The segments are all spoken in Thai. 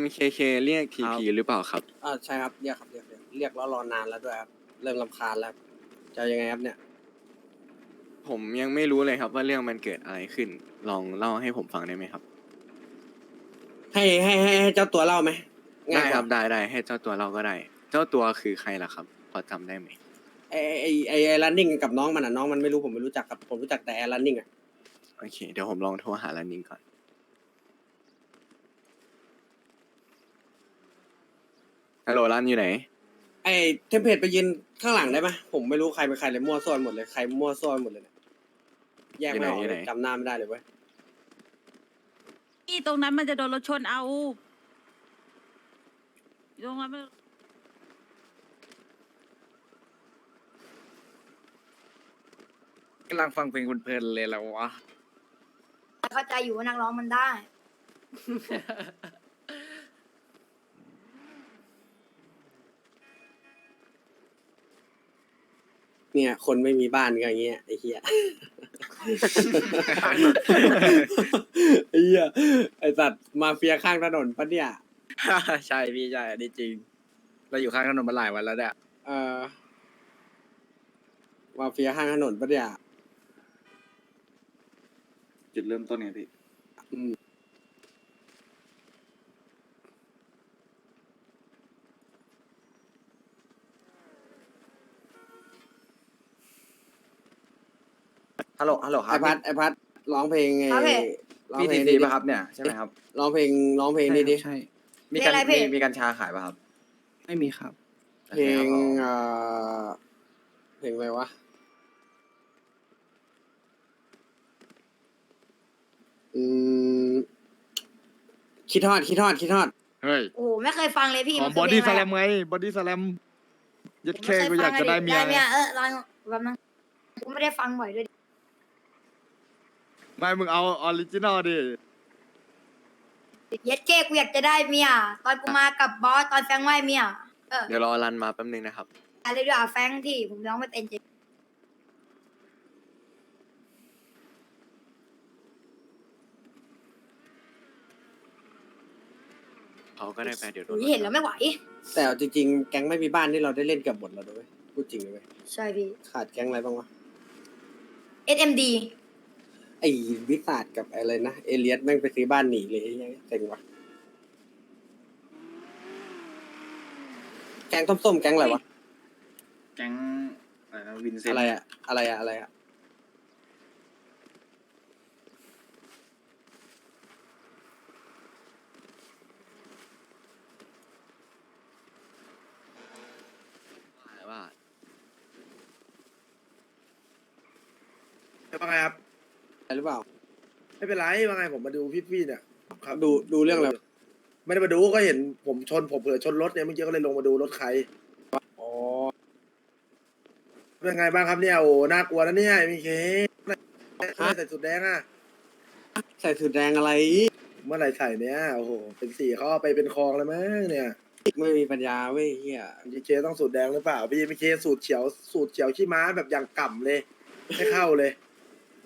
MKK เรียก TP หรือเปล่าครับ อ่าใช่ครับเรียกครับเรียกเรียกเรียกแล้วรอนานแล้วด้วยครับเริ่มลำคาญแล้วจะยังไงครับเนี่ย ผมยังไม่รู้เลยครับว่าเรื่องมันเกิดอะไรขึ้น ลองเล่าให้ผมฟังได้ไหมครับ ให้ให้ให้ให้เจ้าตัวเล่าไหมได้ง่ายกครัว่าบได้ได้ให้เจ้าตัวเราก็ได้ เจ้าตัวคือใครล่ะครับ พอจำได้ไหมไอไอไอไอรันนิ่งกับน้องมันอะน้องมันไม่รู้ผมไม่รู้จักกับผมรู้จักแต่ไอรันนิ่งอะโอเค เดี๋ยวผมลองโทรหาลันนิงก่อน ฮัลโหลรันอยู่ไหน ไอเทมเพลตไปยืนข้างหลังได้ไหมผมไม่รู้ใครเป็นใครเลยมั่วซั่วหมดเลยใครมั่วซั่วหมดเลยเนี่ยแยกไม่ออกอยู่ไหนเลยจำหน้าไม่ได้เลยเว้ยนี่ตรงนั้นมันจะโดนรถชนเอาตรงนั้นมันกำลังฟังเพลงเพลินๆเลยแล้ววะ เข้าใจอยู่ว่านักร้องมันได้ เนี่ย คนไม่มีบ้านก็อย่างเงี้ยไอ้เหี้ยไอ้เหี้ยไอ้สัตว์มาเฟียข้างถนนปะเนี่ย ใช่พี่ใช่อันนี้จริง เราอยู่ข้างถนนมาหลายวันแล้วเนี่ยเออมาเฟียข้างถนนปะเนี่ยจุดเริ่มต้นไงพี่ อืม ฮัลโหลฮัลโหลคไอรับพัดไอพัดร้องเพลงไงครับพี่ ร้องพี่เพลทีงซีดีป่ะครับเนี่ยใช่ไหมครับร้องเพลงร้องเพลงดีดิใช่มีกัญเพลงอะไรพี่ มีมีกัญชาขายป่ะครับไม่มีครับ เพลงโอเคครับเอ่อเพลงอะไรวะอืมคิดทอดคิดทอดคิดทอด เฮ้ยโอ้โหไม่เคยฟังเลยพี่อ๋อมันบคืออดี้เพสลงแลอะไรมไงบอดี้สแลมยัดผมเคไม่กูอยากจะได้เมียได้เมียเออลองแบบนั้นกูไม่ได้ฟังบ่อยด้วยดิ ไม่มึงเอาออริจินอลดิ เย็ดเก้กูอยากจะได้เมียตอนกูมากับบอสตอนแฟงไหวเมียเออเดี๋ยวรอรันมาแป๊บนึงนะครับ อะไรด้วยอะแฟงที่ผมร้องไม่เป็นจริงเขาก็ได้ไปเดี๋ยวโดโอ้นยเห็นแล้วไม่ไหว แต่เอาจริงๆ แก๊งไม่มีบ้านที่เราได้เล่นเกับหมดแล้วด้วยพูดจริงเลยเว้ยใช่พี่ ขาดแก๊งอะไรบ้างวะ SMD ไอ้วิสาดกับอะไรนะ เอเลียสแม่งไปซื้อบ้านหนีเลยไอ้เหี้ยเจ๋งวะแก๊งส้มๆแก๊งอะไรวะ แก๊งอะไรนะวินเซนต์อะไรอะอะไรอะอะไรอะว่า ว่าไงครับ อะไรหรือเปล่า ไม่เป็นไรว่าไงผมมาดูพี่พี่ๆเนี่ยครับดูดูเรื่องอะไร ไม่ได้มาดูก็เห็นผมชนผมเผื่อชนรถเนี่ยเมื่อกี้ก็เลยลงมาดูรถใครอ๋อเป็นไงบ้างครับเนี่ยโอ้น่ากลัวนะเนี่ยมีเคไม่ใส่สุดแดงอะใส่สูทแดงอะไร เมื่อไหร่ใส่เนี่ยโอ้โหเป็นสีเขาเอาไปเป็นคลองแล้วมั้งเนี่ยไม่มีปัญญาเว้ยเฮียมีเคต้องสูตรแดงหรือเปล่าพี่มีเคสูตรเขียวสูตรเขียวขี้ม้าแบบอย่างก่ำเลย ไม่เข้าเลย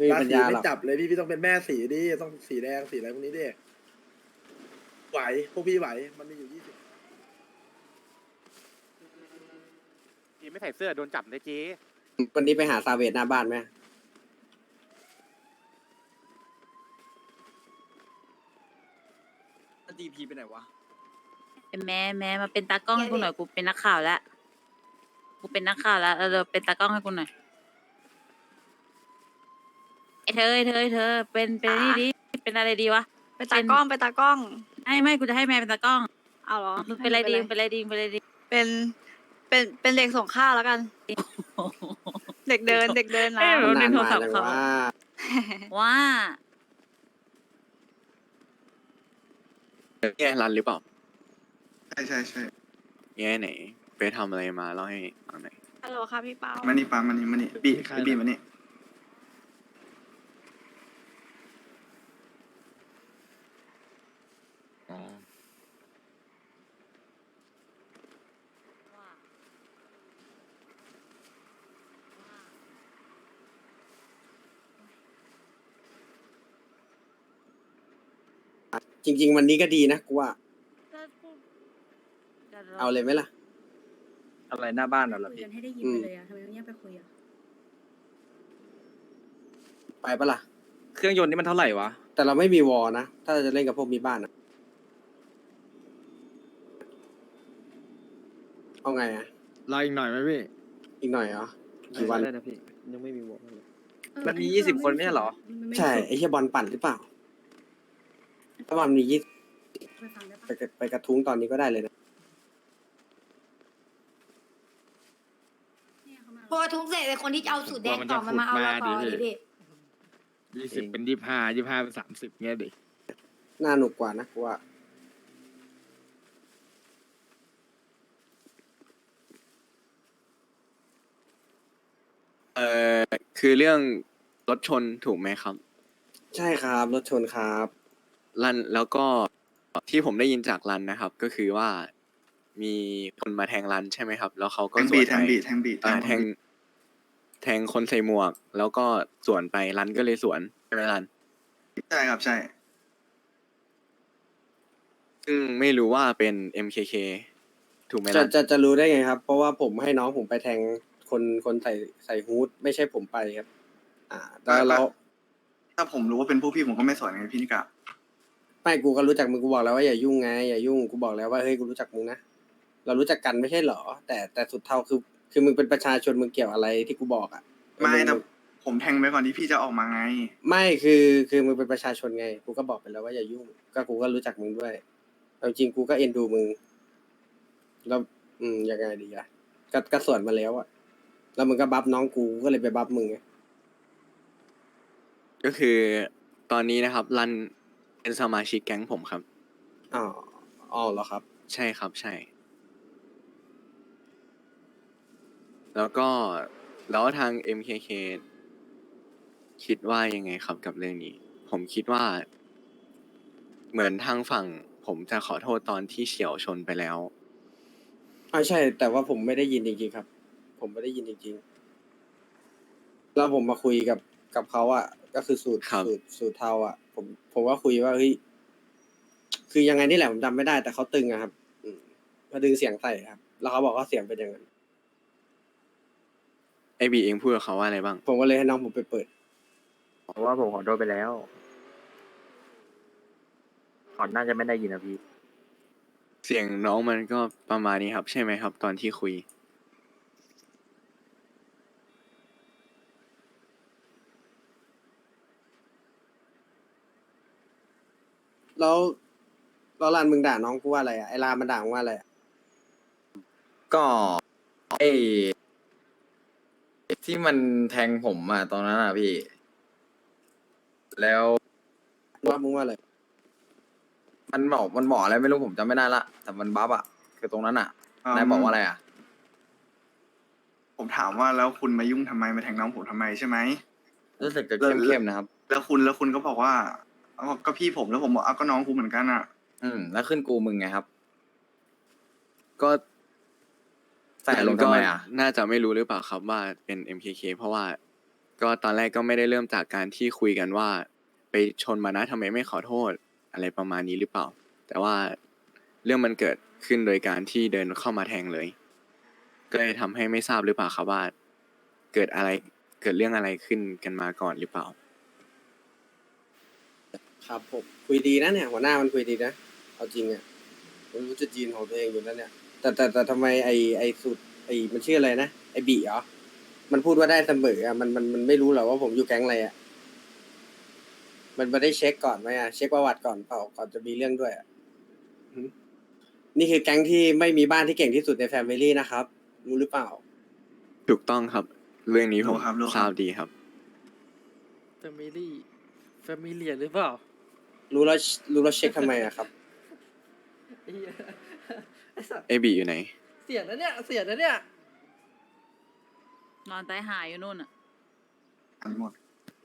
ไม่มีราปัญศีญาหไม่รอกจับเลยพี่พี่ต้องเป็นแม่สีดิต้องสีแดงสีอะไรพวกนี้ดิไหวพวกพี่ไหวมันมีอยู่ยี่สิบจีไม่ใส่เสื้อโดนจับเลยจีวันนี้ไปหาซาเวตหน้าบ้านไหมดีพีไปไหนวะแม่แม่มาเป็นตากล้องให้กูหน่อยกูเป็นนักข่าวแล้วกูเป็นนักข่าวแล้วเออเป็นตากล้องให้กูหน่อยไอ้ เธอไอ้เธอไอ้เธอเป็นเป็นนี่ดิเป็นอะไรดีวะไปตากล้องไปตากล้อง ไม่ไม่กูจะให้แม่เป็นตากล้องเอาเหรอมึงเป็นอะไรดีมึงเป็นอะไรดีมึงเป็นอะไรดีเป็นเป็นเป็นเด็กส่งข้าวแล้วกัน เด็กเดินเด็กเดินนะเอ้ยนานโทรมาศัพท์เลยเขาว่าว่าเนี่ยรันหรือเปล่าใช่ใช่ใช่เนี่ยไหน ไปทำอะไรมาเล่าให้ฟังหน่อยฮัลโหลค่ะพี่เปามานี่ปามานี่มานี่บีบีมานี่ จริง ๆ วันนี้ก็ดีนะกูว่าดี๋ยวเอาเลยไหมล่ะ อะไรหน้าบ้านเหรอคุยพี่กันให้ได้ยินอืไปมเลยอะทำไมต้องแยกไปคุยอะไปปะล่ะ เครื่องยนต์นี่มันเท่าไหร่วะแต่เราไม่มีวอลนะ ถ้าเราจะเล่นกับพวกมีบ้านอะเอาไงอะรออีกหน่อยไหมพี่อีกหน่อยเหรอกี่วัน ได้นะพี่ยังไม่มีวงเลย เออมันมีอัยี่สิบเราคนไม่ใช่เหรอ มันไม่ใช่ ไอ้เหี้ยบอลปั่นหรือเปล่า ถ้าบอลมียี่ไปฟังได้ปะไปกระไปกระทุ้งตอนนี้ก็ได้เลยนะเนี่ยเขามาเพราะว่าทุกเสร็จเลยคนที่จะเอาสูตรแดงต่อมันมาเอาเราต่อดิพี่ยี่สิบเป็นยี่ห้ายี่ห้าเป็นสามสิบเงี้ยดิน่าหนุกกว่านะกูว่าเอ่อคือเรื่องรถชนถูกไหมครับ ใช่ครับรถชนครับ รันแล้วก็ที่ผมได้ยินจากรันนะครับ ก็คือว่ามีคนมาแทงรันใช่ไหมครับ แล้วเขาก็แทงสบีวนแทไปงบีแทงบีอ่าหมดแทง แทงคนใส่หมวก แล้วก็สวนไปรันก็เลยสวนใช่ไหมรัน ใช่ครับใช่ ซึ่งไม่รู้ว่าเป็น MKK ถูกไหมจะรันจะจะรู้ได้ไงครับ เพราะว่าผมให้น้องผมไปแทงคนคนใส่ใส่ฮูดไม่ใช่ผมไปครับ อ่าแล้วแล้วถ้าผมรู้ว่าเป็นพวกพี่ผมก็ไม่สอนไงพี่นิกะ ไม่กูก็รู้จักมึงกูบอกแล้วว่าอย่ายุ่งไงอย่ายุ่งกูบอกแล้วว่าเฮ้ยกูรู้จักมึงนะเรารู้จักกันไม่ใช่เหรอ แต่แต่สุดเท่าคือ คือมึงเป็นประชาชนมึงเกี่ยวอะไรที่กูบอกอะไม่งแต่ผมแทงไปก่อนที่พี่จะออกมาไง ไม่คือคือมึงเป็นประชาชนไง กูก็บอกไปแล้วว่าอย่ายุ่ง ก็กูก็รู้จักมึงด้วยเอาจริงกูก็เอ็นดูมึงแล้วอืมยังไงดีอะก็ก็สวนมาแล้วอะแล้วมึงก็บัฟน้องกูก็เลยไปบัฟมึงไงก็คือตอนนี้นะครับ รัน เป็นสมาชิกแก๊งผมครับ อ๋ออ๋อเหรอครับ ใช่ครับใช่ แล้วก็แล้วทาง MKK คิดว่ายังไงครับกับเรื่องนี้ ผมคิดว่า เหมือนทางฝั่ง ผมจะขอโทษตอนที่เฉียวชนไปแล้วอ่าใช่ แต่ว่าผมไม่ได้ยินจริงๆครับ ผมไม่ได้ยินจริงๆแล้วผมมาคุยกับกับเขาอะก็คือสูตรครับ สูตรสูตรเทาอะ ผมผมว่าคุยว่าเฮ้ยคือยังไงนี่แหละผมจำไม่ได้ แต่เขาตึงอะครับอืมมาดึงเสียงใส่ครับ แล้วเขาบอกว่าเสียงเป็นอย่างนั้นไอบีเองพูดกับเขาว่าอะไรบ้าง ผมก็เลยให้น้องผมไปเปิด เพราะว่าผมขอโทษไปแล้วก่อนน่าจะไม่ได้ยินนะพี่ เสียงน้องมันก็ประมาณนี้ครับ ใช่ไหมครับ ตอนที่คุย แล้วแล้วรานมึงด่าน้องกูว่าอะไรอะไอ้รานมันด่ามึงว่าอะไรอะก็ไอที่มันแทงผมอะตอนนั้นอะพี่ แล้วว่ามึงว่าอะไรมันบอกมันบอกอะไรไม่รู้ผมจำไม่ได้ละแต่มันบัฟอะคือตรงนั้นอะอืมนายบอกว่าอะไรอะผมถามว่าแล้วคุณมายุ่งทำไมมาแทงน้องผมทำไมใช่ไหม รู้สึกจะแล้วเข้มๆนะครับ แล้วคุณแล้วคุณก็บอกว่า เอาก็พี่ผมแล้วผมบอกเอาก็น้องกูเหมือนกันอะ อืม แล้วขึ้นกูมึงไงครับ ก็ใส่ลงทำไมอะน่าจะไม่รู้หรือเปล่าครับว่าเป็น MKK เพราะว่า ก็ตอนแรกก็ไม่ได้เริ่มจากการที่คุยกันว่า ไปชนมานะทำไมไม่ขอโทษ อะไรประมาณนี้หรือเปล่า แต่ว่าเรื่องมันเกิดขึ้นโดยการที่เดินเข้ามาแทงเลย ก็เลยทำให้ไม่ทราบหรือเปล่าครับว่า เกิดอะไรเกิดเรื่องอะไรขึ้นกันมาก่อนหรือเปล่า ครับผมคุยดีนะเนี่ย หัวหน้ามันคุยดีนะเอาจริงอะมันรู้จะจีนของตัวเองอยู่แล้วเนี่ย แต่แต่แต่ทำไมไอไอสุดไอมันชื่ออะไรนะไอบีเหรอมันพูดว่าได้เสมออะมันมันมันไม่รู้หรอว่าผมอยู่แก๊งอะไรอะมันไม่ได้เช็คก่อนไหมอะเช็คประวัติก่อนเปล่าก่อนจะมีเรื่องด้วยอะหึนี่คือแก๊งที่ไม่มีบ้านที่เก่งที่สุดในแฟมิลี่นะครับ รู้หรือเปล่า ถูกต้องครับ เรื่องนี้ผมรู้ครับรู้ครับ ทราบดีครับ แฟมิลี่แฟมิเลียหรือเปล่า รู้แล้วรู้แล้วเช็คทำไมอะครับ ไอ้สัตว์ไอบีอยู่ไหน เสียนะเนี่ยเสียนะเนี่ยนอนตายหายอยู่นู่นอะอันหมด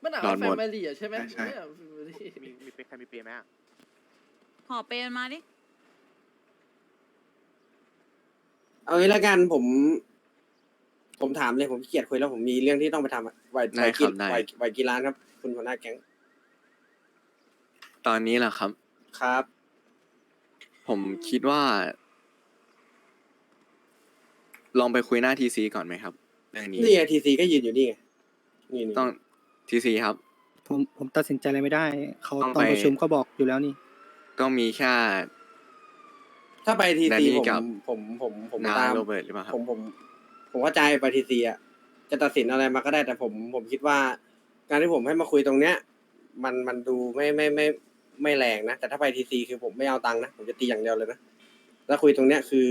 มันอ่านนอว่านแฟหมด มิเลียใช่ไหมใช่ใช่ไม่อ่าน family มีมีเป็นใครมีเปรย์ไหมอะหอเปรย์มันมาดิ เอางี้ละกันผม ผมถามเลยผมขี้เกียจคุยแล้วผมมีเรื่องที่ต้องไปทำอะไหวได้ไหวครักีบได้ไหวไหวกีฬานครับ คุณหัวหน้าแก๊ง ตอนนี้แหละครับ ครับ ผมคิดว่า ลองไปคุยหน้าทีซีก่อนไหมครับเรื่องนี้นี่ไงทีซีก็ยืนอยู่นี่ไงนี่นี่ต้องทีซีครับ ผมผมตัดสินใจอะไรไม่ได้ เขาต้องตอนไป ประชุมก็บอกอยู่แล้วนี่ ก็มีแค่ ถ้าไปทีแดนซีนี่ผมกับผมผมผมนาตาม โรเบิร์ตหรือเปล่าครัผบ มผมผมเข้าใจไปทีซีอะจะตัดสินอะไรมาก็ได้แต่ผมผมคิดว่า การที่ผมให้มาคุยตรงเนี้ย มันมันดูไม่ไม่ไม่ ไม่แรงนะ แต่ถ้าไปทีซีคือผมไม่เอาตังค์นะ ผมจะตีอย่างเดียวเลยนะแล้วคุยตรงเนี้ยคือ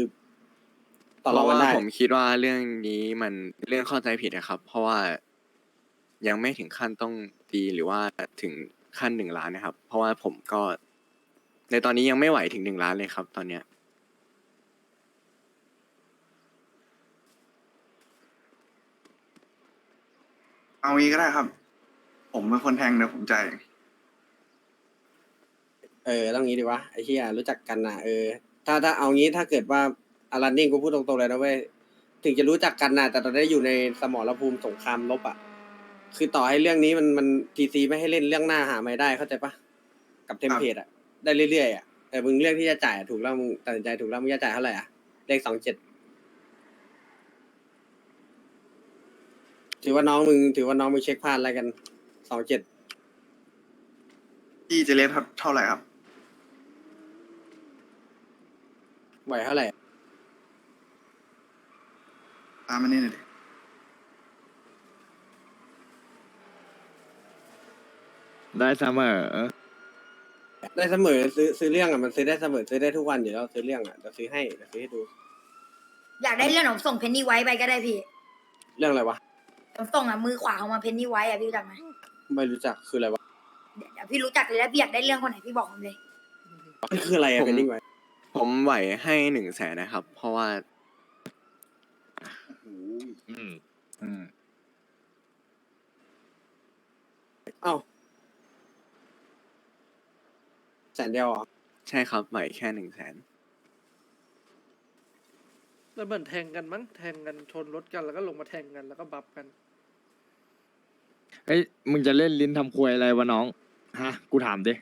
ต่อเพรองราะกันว่าได้ ผมคิดว่าเรื่องนี้มันเรื่องเข้าใจผิดนะครับ เพราะว่ายังไม่ถึงขั้นต้องตีหรือว่าถึงขั้นหนึ่งล้านนะครับ เพราะว่าผมก็ ในตอนนี้ยังไม่ไหวถึงหนึ่งล้านเลยครับ ตอนเนี้ย เอางี้ก็ได้ครับ ผมเป็นคนแทงเดี๋ยวผมจ่ายเอง เออต้องงี้ดีวะไอ้เหี้ยรู้จักกันนะเออ ถ้าถ้าเอางี้ถ้าเกิดว่าอารันนิ่งกูพูดตรงๆเลยนะเว้ยถึงจะรู้จักกันนะแต่ตอนนี้อยู่ในสมรภูมิสงครามลบอะคือต่อให้เรื่องนี้มันมันทีซีไม่ให้เล่นเรื่องหน้าหาไม่ได้เข้าใจปะกับเทมเพลตอะได้เรื่อยๆอะแต่มึงเลือกที่จะจ่ายอะถูกแล้วมึงตัดสินใจถูกแล้วมึงจะจ่ายเท่าไหร่อะเลขสองเจ็ดถือว่าน้องมึงถือว่าน้องมึงเช็คพลาดอะไรกันสองเจ็ดพี่จะเล่นเท่าไหร่ครับ ไหวเท่าไหร่ตามมานี่หน่อยดิได้เสมอได้เสมอซื้อซื้อเรื่องอะมันซื้อได้เสมอซื้อได้ทุกวันอยู่แล้วซื้อเรื่องอะเดี๋ยวซื้อให้เดี๋ยวซื้อให้ดู อยากได้เรื่องผมส่งเพนนี่ไว้ไปก็ได้พี่เรื่องอะไรวะผมส่งอะมือขวาของมาเพนนี่ไว้อะพี่รู้จักไหมไม่รู้จักคืออะไรวะเดี๋ยวเดี๋ยวพี่รู้จักเลยแล้วพี่อยากได้เรื่องคนไหนพี่บอกผมเลยมันคืออะไรอะผมเป็นนิ่งไว้ ผมไหวให้หนึ่งแสนนะครับ เพราะว่า อืมอืมเอ้าแสนเดียวเหรอใช่ครับไหวแค่หนึ่งแสนแล้วเหมือนแทงกันมั้งแทงกันชนรถกันแล้วก็ลงมาแทงกันแล้วก็บัฟกันเฮ้ยมึงจะเล่นลิ้นทำควยอะไรวะน้อง ฮะ กูถามดิ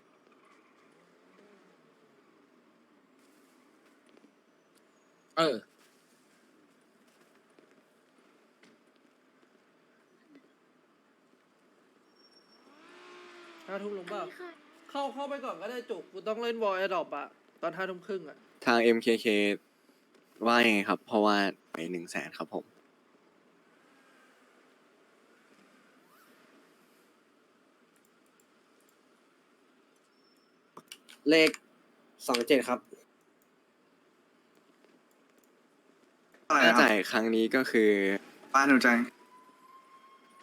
ออ ห้าทุ่มลงเปล่าเข้าเข้าไปก่อนก็ได้จุกกูต้องเล่นวอลแอดดอปอะตอนห้าทุ่มครึ่งอะทาง MKK ว่ายังไงครับ เพราะว่าไปหนึ่งแสนครับผม เลขสองเจ็ดครับ เท่าไหร่ถ้าครับจ่ายครั้งนี้ก็คือป้าหนูจ่าย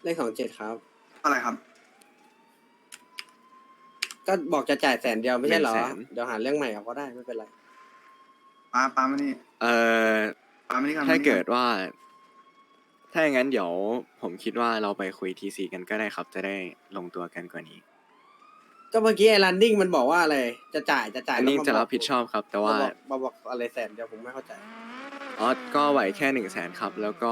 เลขสองเจ็ดครับ เท่าไหร่ครับ ก็บอกจะจ่ายแสนเดียวไม่ใช่เหรอหนึ่งแสนเดี๋ยวหาเรื่องใหม่เอาก็ได้ไม่เป็นไร ป้าป้ามานี่เอ่อป้ามานี่ก่อนถ้ามานี่อนเกิดว่า ถ้าอย่างนั้นเดี๋ยวผมคิดว่าเราไปคุยทีซีกันก็ได้ครับ จะได้ลงตัวกันกว่านี้ ก็เมื่อกี้ไอ้รันดิ้งมันบอกว่าอะไร จะจ่ายจะจ่ายอันนี้แล้วมาจะบรัอบกผิดชอบครับ แต่ว่ามาบอกมาบอกอะไรแสนเดียวผมไม่เข้าใจ อ๋อก็ไหวแค่หนึ่งแสนครับ แล้วก็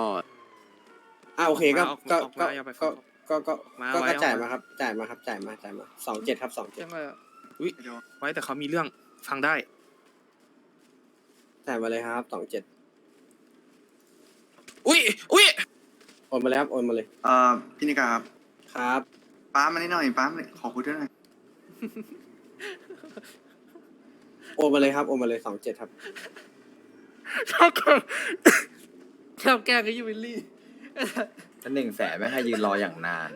อ่าโอเคก็เอาก็เอาก็เอาไปก็ก็ก็มาก็ไว้ก็เอาจ่ายมามาครับ จ่ายมาครับจ่ายมาจ่ายมาสองเจ็ดครับสองเจ็ดยังไงอะอุ้ยไว้แต่เขามีเรื่องฟังได้ จ่ายมาเลยครับสองเจ็ดอุ้ยอุ้ยโอนมาเลยครับโอนมาเลยเอ่อพี่นิกาครับครับป้ามานี่หน่อยป้ามานี่ขอคุยด้วยหน่อยโอนมาเลยครับโอนมาเลยสองเจ็ดครับ ชอบแกล้งชอบแกล้งไอ้ยูวิลลี่ถ้าหนึ่งแสนไม่ให้ยืนรออย่างนาน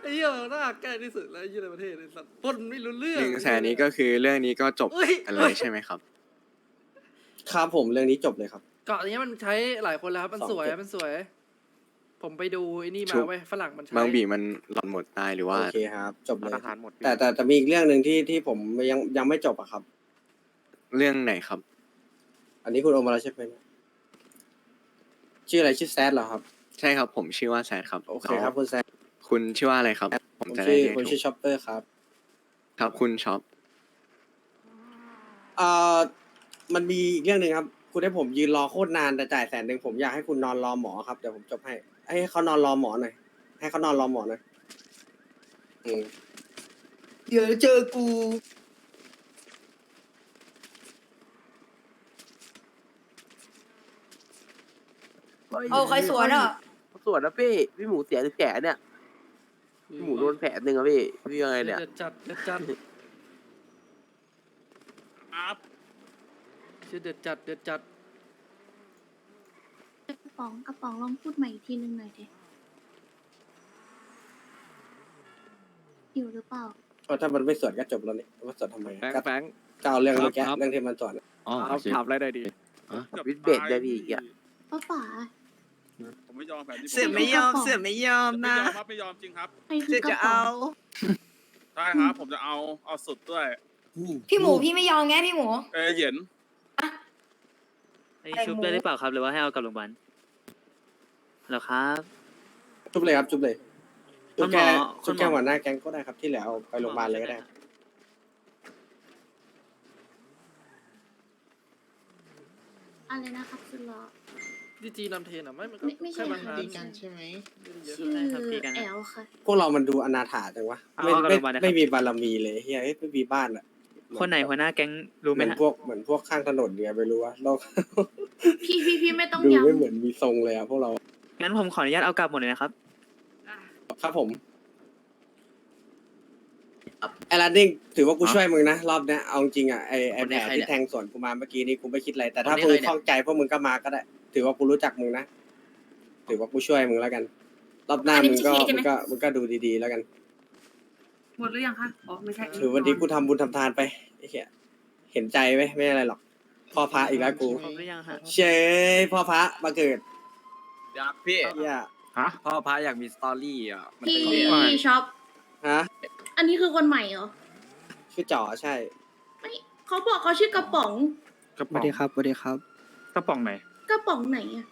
ไอ้เหี้ยน่าแกล้งที่สุดแล้วไอ้เหี้ยในประเทศไอ้สัตว์ปล้นไม่รู้เรื่อง หนึ่งแสนนี้ก็คือเรื่องนี้ก็จบเอ้ยกันเลยใช่ไหมครับ ครับผมเรื่องนี้จบเลยครับ เกาะนี้มันใช้หลายคนแล้วครับมันสองสวยเจ็ดมันสวย ผมไปดูไอ้นี่ชุมาบเว้ยฝรั่งมันใช้ บางบีมันหล่อนหมดตายหรือว่า โอเคครับ จบเลยมาตรฐานหมดแต่แต่แต่มีอีกเรื่องหนึ่งที่ที่ผมยังยังไม่จบอะครับ เรื่องไหนครับ อันนี้คุณโอนมาแล้วใช่ไหมเนี่ยชื่ออะไรชื่อแซดเหรอครับใช่ครับ ผมชื่อว่าแซดครับโอเคครับคุณแซดคุณชื่อว่าอะไรครับ ผผมมจะได้ชื่อเรียกผมถูชื่อกช็อปเปอร์ครับครับคุณช็อปเอ่อมันมีอีกเรื่องหนึ่งครับ คุณให้ผมยืนรอโคตรนานแต่จ่ายแสนหนึ่งผมอยากให้คุณนอนรอหมอครับเดี๋ยวผมจบให้ให้เขานอนรอหมอหน่อยให้เขานอนรอหมอหน่อยอืมเดี๋ยวเจอกู เอาใครสวนอะสวนนะพี่พี่หมูเสียหรือแผลเนี่ยพี่หมูโดนแผลหนึ่งอะพี่พี่ยังไงเนี่ยเด็ดจัดเด็ดจัดชื่อเด็ดจัดเด็ดจัดกระป๋องกระป๋องลองพูดใหม่อีกทีหนึ่งหน่อยดิอยู่หรือเปล่า เพราะถ้ามันไม่สวนก็จบแล้วนี่ว่าสวนทำไมแฟงก็แฟงก็เอาเรื่องเมื่อกี้ครับ เรื่องที่มันสวน อ๋อเอาถามอะไรได้ดีวิดเบดได้พี่อีกอะป้าป๋า ผมไม่ยอมแบบนี้เสือไม่ยอมเสือไม่ยอมไม่ยอมครับไม่ยอมจริงครับใครคือกระป๋องใช่ครับผมจะเอาเอาสุดด้วยพี่หมูพี่ไม่ยอมไงพี่หมู เออเหย็นชุบได้หรือเปล่าครับหรือว่าให้เอากลับโรงพยาบาลหรอครับจุบเลยครับจุบเลยจุบแค่คุณหมอจุบแค่คุณหมอหัวหน้าแก๊งก็ได้ครับ ที่เหลือเอาไปโรงพยาบาลเลยก็ได้ อะไรนะครับสุดหล่อ ดีจีนำเทนอะไม่มันก็ไม่ไม่ใช่ แค่บางค่ะงานดีกันใช่ไหมไม่ได้เยอะชื่อใช่ครับดีกันแอฮะลค่ะ พวกเรามันดูอนาถาจังวะเอาไม่เอากลับไม่โรงพยาบาลนะครับ ไม่มีบารมีเลยเฮียเอ้ยไม่มีบ้านอะคนไหนหัวหน้าแก๊งรู้เหไหมมือนฮะพวกเหมือนพวกข้างถนนเนี่ยไม่รู้ว่าโลกพี่พี่พี่ไม่ต้องดูย้ำไม่เหมือนมีทรงเลยอะพวกเรางั้นผมขออนุญาตเอากลับหมดเลยนะครับ ครับผมไอ้ลันดิ้งถือว่ากูช่วยมึงนะรอบเนี้ยเอาจริงๆอะไอ้ไอ้แผลที่แทงสวนกูมาเมื่อกี้นี้กูไม่คิดอะไรแต่ถ้ามึงคล่องใจพวกมึงก็มาก็ได้ ถือว่ากูรู้จักมึงนะ ถือว่ากูช่วยมึงแล้วกัน รอบหน้ามึงก็มึงก็มึงก็ดูดีๆแล้วกัน หมดหรือยังคะ อ๋อไม่ใช่ถือวันนี้กูทำบุญทำทานไปไอ้เหี้ยเห็นใจไหมไม่อะไรหรอก พ่อพระอีกแล้วกูครบหรือยังฮะเชยพ่อพระมาเกิดอยากพี่เหี้ยพ่อพระอยากมีสตอรี่อะมันพี่เป็นยังไงพี่ช็อปฮะอันนี้คือคนใหม่เหรอชื่อจ๋อใช่ไม่เขาบอกเขาชื่อกระป๋องสวัสดีครับสวัสดีครับ กระป๋องไหน กระป๋องไหนอะ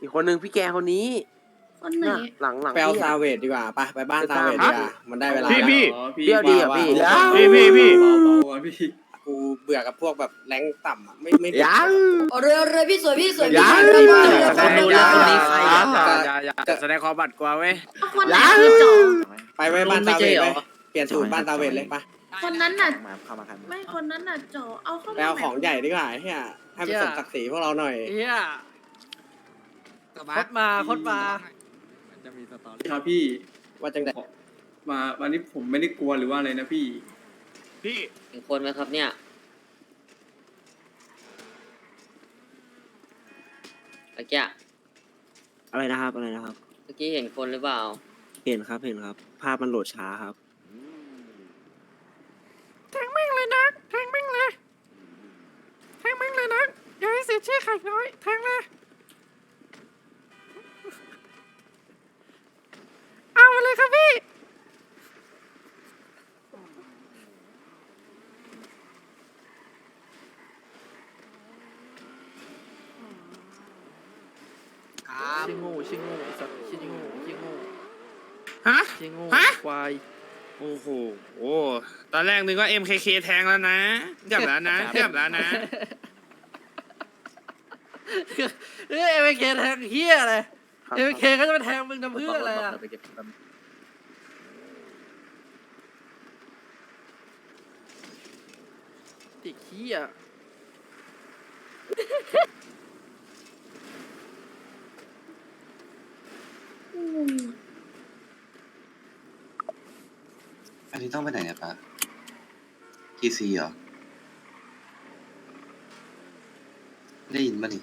อีกคนหนึ่งพี่แกคนนี้คนไหนน่ะอะหลังหลังไปเอาซาเวดดีกว่าไปไปบ้านซาเวดดีกว่ามันได้เวลาพี่แล้วพี่เบี้ยวดีอะพี่ พี่พี่พี่ กูเบื่อกับพวกแบบแรงต่ำอะไม่ไม่ยังเอาเรือเรือพี่สวยพี่สวยพี่ยังสวยพี่สวยอย่าพี่สวยดูแลคนนี้ใครอะจะจะแสดงความบัดกลัวเว้ยเอาคนไหนคือจ๋อไปไว้บ้านซาเวดไปเปลี่ยนสูตรบ้านซาเวดเลยไปคนนั้นน่ะมาเข้ามากันไม่คนนั้นน่ะจ๋อเอาเข้าไปมาเอาของใหญ่ดีกว่าเฮีย ให้มันสมศักดิ์ศรีพวกเราหน่อย เฮียคดมาคดมาจะมีสตอรี่ครับพี่ว่าจังไดมาวันนี้ผมไม่ได้กลัวหรือว่าอะไรนะพี่ พี่เห็นคนไหมครับเนี่ยเมื่อกี้อะไรนะครับอะไรนะครับ เมื่อกี้เห็นคนหรือเปล่า เห็นครับเห็นครับ ภาพมันโหลดช้าครับ แทงแม่งเลยนะแทงแม่งเลยแทงแม่งเลยนะอย่าให้ เสียชื่อไข่น้อยแทงเลยเอามาเลยครับพี่ชิงโง่ชิงโง่ไอ้สัตว์ชิงโง่ชิงโง่ฮะ ชิงโง่ฮะ ควาย โอ้โห โอ้ ตอนแรกนึกว่า MKK แทงแล้วนะจับแล้วนะจับแล้วนะ เอ้ยเอเวเคแทงเฮียอะไรเอเวเคก็จะไปแทงมึงทำเพื่ออะไรอะติกเฮียอืมอันนี้ต้องไปไหนเนี่ยปะทีซีเหรอได้ยินป่ะนี่